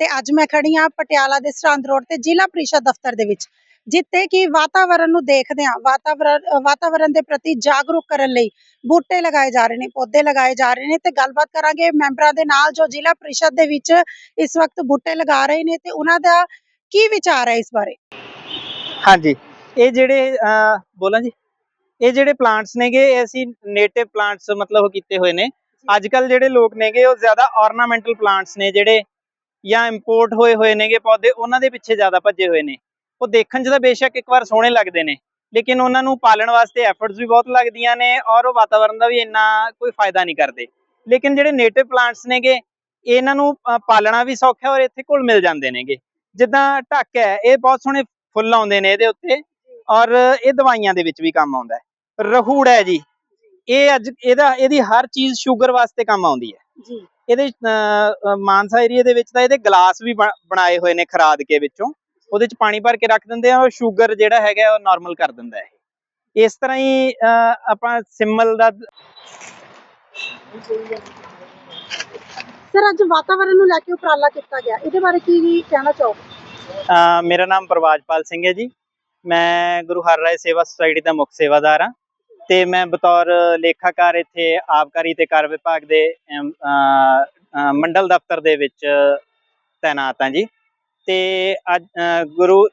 ਤੇ ਅੱਜ ਮੈਂ ਖੜੀ ਹਾਂ ਪਟਿਆਲਾ ਦੇ ਸਰਹੰਦ ਰੋਡ ਤੇ ਜ਼ਿਲ੍ਹਾ ਪ੍ਰੀਸ਼ਦ ਦਫ਼ਤਰ ਦੇ ਵਿੱਚ ਜਿੱਥੇ ਕਿ ਵਾਤਾਵਰਣ ਨੂੰ ਦੇਖਦੇ ਹਾਂ ਵਾਤਾਵਰਣ ਵਾਤਾਵਰਣ ਦੇ ਪ੍ਰਤੀ ਜਾਗਰੂਕ ਕਰਨ ਲਈ ਬੂਟੇ ਲਗਾਏ ਜਾ ਰਹੇ ਨੇ ਪੌਦੇ ਲਗਾਏ ਜਾ ਰਹੇ ਨੇ ਤੇ ਗੱਲਬਾਤ ਕਰਾਂਗੇ ਮੈਂਬਰਾਂ ਦੇ ਨਾਲ ਜੋ ਜ਼ਿਲ੍ਹਾ ਪ੍ਰੀਸ਼ਦ ਦੇ ਵਿੱਚ ਇਸ ਵਕਤ ਬੂਟੇ ਲਗਾ ਰਹੇ ਨੇ ਤੇ ਉਹਨਾਂ ਦਾ ਕੀ ਵਿਚਾਰ ਹੈ ਇਸ ਬਾਰੇ? ਹਾਂਜੀ ਇਹ ਜਿਹੜੇ ਬੋਲਾਂ ਜੀ ਇਹ ਜਿਹੜੇ ਪਲਾਂਟਸ ਨੇਗੇ ਅਸੀਂ ਨੇਟਿਵ ਪਲਾਂਟਸ ਮਤਲਬ ਉਹ ਕੀਤੇ ਹੋਏ ਨੇ। ਅੱਜ ਕੱਲ ਜਿਹੜੇ ਲੋਕ ਨੇਗੇ ਉਹ ਜ਼ਿਆਦਾ ornamental ਪਲਾਂਟਸ ਨੇ ਜਿਹੜੇ ਜਾਂ ਇੰਪੋਰਟ ਹੋਏ ਹੋਏ ਨੇਗੇ ਪੌਦੇ, ਉਹਨਾਂ ਦੇ ਪਿੱਛੇ ਜ਼ਿਆਦਾ ਭੱਜੇ ਹੋਏ ਨੇ। ਉਹ ਦੇਖਣ 'ਚ ਤਾਂ ਬੇਸ਼ੱਕ ਇੱਕ ਵਾਰ ਸੋਹਣੇ ਲੱਗਦੇ ਨੇ, ਲੇਕਿਨ ਉਹਨਾਂ ਨੂੰ ਪਾਲਣ ਵਾਸਤੇ ਐਫਰਟਸ ਵੀ ਬਹੁਤ ਲੱਗਦੀਆਂ ਨੇ ਔਰ ਉਹ ਵਾਤਾਵਰਣ ਦਾ ਵੀ ਇੰਨਾ ਕੋਈ ਫਾਇਦਾ ਨਹੀਂ ਕਰਦੇ। ਲੇਕਿਨ ਜਿਹੜੇ ਨੇਟਿਵ ਪਲਾਂਟਸ ਨੇਗੇ, ਇਹਨਾਂ ਨੂੰ ਪਾਲਣਾ ਵੀ ਸੌਖਾ ਔਰ ਇੱਥੇ ਕੋਲ ਮਿਲ ਜਾਂਦੇ ਨੇਗੇ। ਜਿੱਦਾਂ ਢੱਕ ਹੈ, ਇਹ ਬਹੁਤ ਸੋਹਣੇ ਫੁੱਲ ਆਉਂਦੇ ਨੇ ਇਹਦੇ ਉੱਤੇ ਔਰ ਇਹ ਦਵਾਈਆਂ ਦੇ ਵਿੱਚ ਵੀ ਕੰਮ ਆਉਂਦਾ ਹੈ। ਰਹੂੜ ਹੈ ਜੀ, ਇਹ ਅੱਜ ਇਹਦਾ, ਇਹਦੀ ਹਰ ਚੀਜ਼ ਸ਼ੂਗਰ ਵਾਸਤੇ ਕੰਮ ਆਉਂਦੀ ਹੈ। ਜੀ। ਇਹਦੇ ਮਾਨਸਾ ਏਰੀਆ ਦੇ ਵਿੱਚ ਤਾਂ ਇਹਦੇ ਗਲਾਸ ਵੀ ਬਣ- ਬਣਾਏ ਹੋਏ ਨੇ ਖਰਾਦ ਕੇ ਵਿੱਚੋਂ। ਉਹਦੇ ਚ ਪਾਣੀ ਭਰ ਕੇ ਰੱਖ ਦਿੰਦੇ ਆ ਉਹ ਸ਼ੂਗਰ ਜਿਹੜਾ ਹੈਗਾ ਉਹ ਨਾਰਮਲ ਕਰ ਦਿੰਦਾ ਹੈ। ਇਸ ਤਰ੍ਹਾਂ ਹੀ ਆਪਾਂ ਸਿਮਲ ਦਾ ਸਰ ਅੱਜ ਵਾਤਾਵਰਣ ਨੂੰ ਲੈ ਕੇ ਉਪਰਾਲਾ ਕੀਤਾ ਗਿਆ। ਇਹਦੇ ਬਾਰੇ ਕੀ ਕਹਿਣਾ ਅਹ, ਮੇਰਾ ਨਾਮ ਪ੍ਰਵਾਜਪਾਲ ਸਿੰਘ ਹੈ ਜੀ। ਮੈਂ ਗੁਰੂ ਹਰਰਾਏ ਸੇਵਾ ਸੁਸਾਇਟੀ ਦਾ ਮੁੱਖ ਸੇਵਾਦਾਰ ਹਾਂ। ਤੇ ਮੈਂ ਬਤੌਰ ਲੇਖਾਕਾਰ ਇੱਥੇ ਆਬਕਾਰੀ ਤੇ ਕਰ ਵਿਭਾਗ ਦੇ ਮੰਡਲ ਦਫ਼ਤਰ ਦੇ ਵਿੱਚ ਤੈਨਾਤ ਹਾਂ ਜੀ। ਤੇ ਅੱਜ ਗੁਰੂ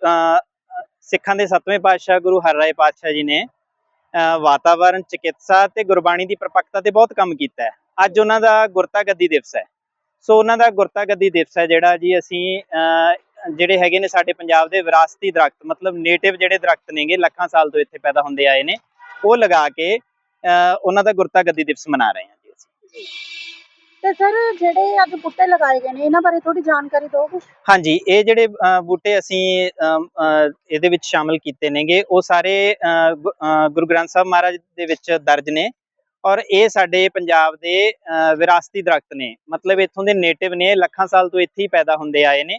ਸਿੱਖਾਂ ਦੇ ਸੱਤਵੇਂ ਪਾਤਸ਼ਾਹ ਗੁਰੂ ਹਰਰਾਏ ਪਾਤਸ਼ਾਹ ਜੀ ਨੇ ਅਹ, ਵਾਤਾਵਰਣ ਚਿਕਿਤਸਾ ਤੇ ਗੁਰਬਾਣੀ ਦੀ ਪ੍ਰਪੱਕਤਾ ਤੇ ਬਹੁਤ ਕੰਮ ਕੀਤਾ ਹੈ। ਅੱਜ ਉਹਨਾਂ ਦਾ ਗੁਰਤਾ ਗੱਦੀ ਦਿਵਸ ਹੈ। ਸੋ ਉਹਨਾਂ ਦਾ ਗੁਰਤਾ ਗੱਦੀ ਦਿਵਸ ਹੈ ਜਿਹੜਾ ਜੀ ਅਸੀਂ ਜਿਹੜੇ ਹੈਗੇ ਨੇ ਸਾਡੇ ਪੰਜਾਬ ਦੇ ਵਿਰਾਸਤੀ ਦਰਖਤ ਮਤਲਬ ਨੇਟਿਵ ਜਿਹੜੇ ਦਰਖਤ ਨੇਗੇ ਲੱਖਾਂ ਸਾਲ ਤੋਂ ਇੱਥੇ ਪੈਦਾ ਹੁੰਦੇ ਆਏ ਨੇ। ਉਹ ਲਗਾ ਕੇ ਉਹਨਾਂ ਦਾ ਗੁਰਤਾ ਗੱਦੀ ਦਿਵਸ ਮਨਾ ਰਹੇ ਹਾਂ ਜੀ ਤੇ ਸਰ ਜਿਹੜੇ ਅੱਜ ਬੂਟੇ ਲਗਾਏ ਗਏ ਨੇ ਇਹਨਾਂ ਬਾਰੇ ਥੋੜੀ ਜਾਣਕਾਰੀ ਦਿਓਗੇ ਹਾਂਜੀ ਇਹ ਜਿਹੜੇ ਬੂਟੇ ਅਸੀਂ ਇਹਦੇ ਵਿੱਚ ਸ਼ਾਮਲ ਕੀਤੇ ਨੇਗੇ ਉਹ ਸਾਰੇ ਗੁਰੂ ਗ੍ਰੰਥ ਸਾਹਿਬ ਮਹਾਰਾਜ ਦੇ ਵਿੱਚ ਦਰਜ ਨੇ। ਔਰ ਇਹ ਸਾਡੇ ਪੰਜਾਬ ਦੇ ਵਿਰਾਸਤੀ ਦਰਖਤ ਨੇ। ਮਤਲਬ ਇੱਥੋਂ ਦੇ ਨੇਟਿਵ ਨੇ ਲੱਖਾਂ ਸਾਲ ਤੋਂ ਇੱਥੇ ਹੀ ਪੈਦਾ ਹੁੰਦੇ ਆਏ ਨੇ।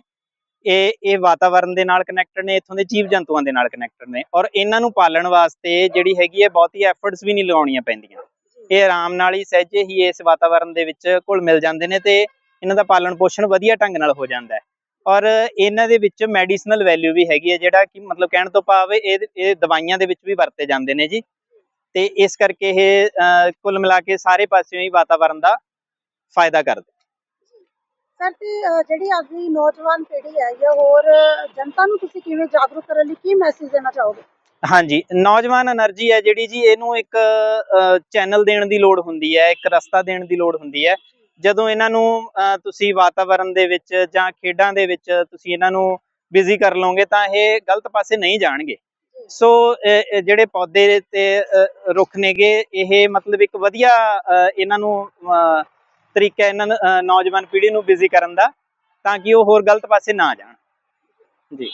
ਇਹ ਇਹ ਵਾਤਾਵਰਣ ਦੇ ਨਾਲ ਕਨੈਕਟਡ ਨੇ, ਇੱਥੋਂ ਦੇ ਜੀਵ ਜੰਤੂਆਂ ਦੇ ਨਾਲ ਕਨੈਕਟਡ ਨੇ ਔਰ ਇਹਨਾਂ ਨੂੰ ਪਾਲਣ ਵਾਸਤੇ ਜਿਹੜੀ ਹੈਗੀ ਹੈ ਬਹੁਤੀ ਐਫਰਟਸ ਵੀ ਨਹੀਂ ਲਗਾਉਣੀਆਂ ਪੈਂਦੀਆਂ। ਇਹ ਆਰਾਮ ਨਾਲ ਹੀ ਸਹਿਜੇ ਹੀ ਇਸ ਵਾਤਾਵਰਣ ਦੇ ਵਿੱਚ ਘੁਲ ਮਿਲ ਜਾਂਦੇ ਨੇ ਤੇ ਇਹਨਾਂ ਦਾ ਪਾਲਣ ਪੋਸ਼ਣ ਵਧੀਆ ਢੰਗ ਨਾਲ ਹੋ ਜਾਂਦਾ ਹੈ। ਔਰ ਇਹਨਾਂ ਦੇ ਵਿੱਚ ਮੈਡੀਸਨਲ ਵੈਲਿਊ ਵੀ ਹੈਗੀ ਹੈ, ਜਿਹੜਾ ਕਿ ਮਤਲਬ ਕਹਿਣ ਤੋਂ ਭਾਵ ਇਹ ਇਹ ਦਵਾਈਆਂ ਦੇ ਵਿੱਚ ਵੀ ਵਰਤੇ ਜਾਂਦੇ ਨੇ ਜੀ। ਤੇ ਇਸ ਕਰਕੇ ਇਹ ਕੁੱਲ ਮਿਲਾ ਕੇ ਸਾਰੇ ਪਾਸਿਓਂ ਹੀ ਵਾਤਾਵਰਣ ਦਾ ਫਾਇਦਾ ਕਰਦੇ ਸਰ ਤੇ ਜਿਹੜੀ ਅੱਜ ਦੀ ਨੌਜਵਾਨ ਪੀੜ੍ਹੀ ਹੈ ਜਾਂ ਹੋਰ ਜਨਤਾ ਨੂੰ ਤੁਸੀਂ ਕਿਵੇਂ ਜਾਗਰੂਕ ਕਰਨ ਲਈ ਕੀ ਮੈਸੇਜ ਦੇਣਾ ਚਾਹੋਗੇ? ਹਾਂਜੀ ਨੌਜਵਾਨ એનર્ਜੀ ਹੈ ਜਿਹੜੀ ਜੀ ਇਹਨੂੰ ਇੱਕ ਚੈਨਲ ਦੇਣ ਦੀ ਲੋੜ ਹੁੰਦੀ ਹੈ ਇੱਕ ਰਸਤਾ ਦੇਣ ਦੀ ਲੋੜ ਹੁੰਦੀ ਹੈ। ਜਦੋਂ ਇਹਨਾਂ ਨੂੰ ਤੁਸੀਂ ਵਾਤਾਵਰਣ ਦੇ ਵਿੱਚ ਜਾਂ ਖੇਡਾਂ ਦੇ ਵਿੱਚ ਤੁਸੀਂ ਇਹਨਾਂ ਨੂੰ ਬਿਜ਼ੀ ਕਰ ਲਓਗੇ ਤਾਂ ਇਹ ਗਲਤ ਪਾਸੇ ਨਹੀਂ ਜਾਣਗੇ। ਸੋ ਜਿਹੜੇ ਪੌਦੇ ਤੇ ਰੁੱਖ ਨੇਗੇ ਇਹ ਮਤਲਬ ਇੱਕ ਵਧੀਆ ਇਹਨਾਂ ਨੂੰ ਤਰੀਕਾ ਇਹਨਾਂ ਨੌਜਵਾਨ ਪੀੜ੍ਹੀ ਨੂੰ ਬਿਜ਼ੀ ਕਰਨ ਦਾ ਤਾਂ ਕਿ ਉਹ ਹੋਰ ਗਲਤ ਪਾਸੇ ਨਾ ਜਾਣ। ਜੀ।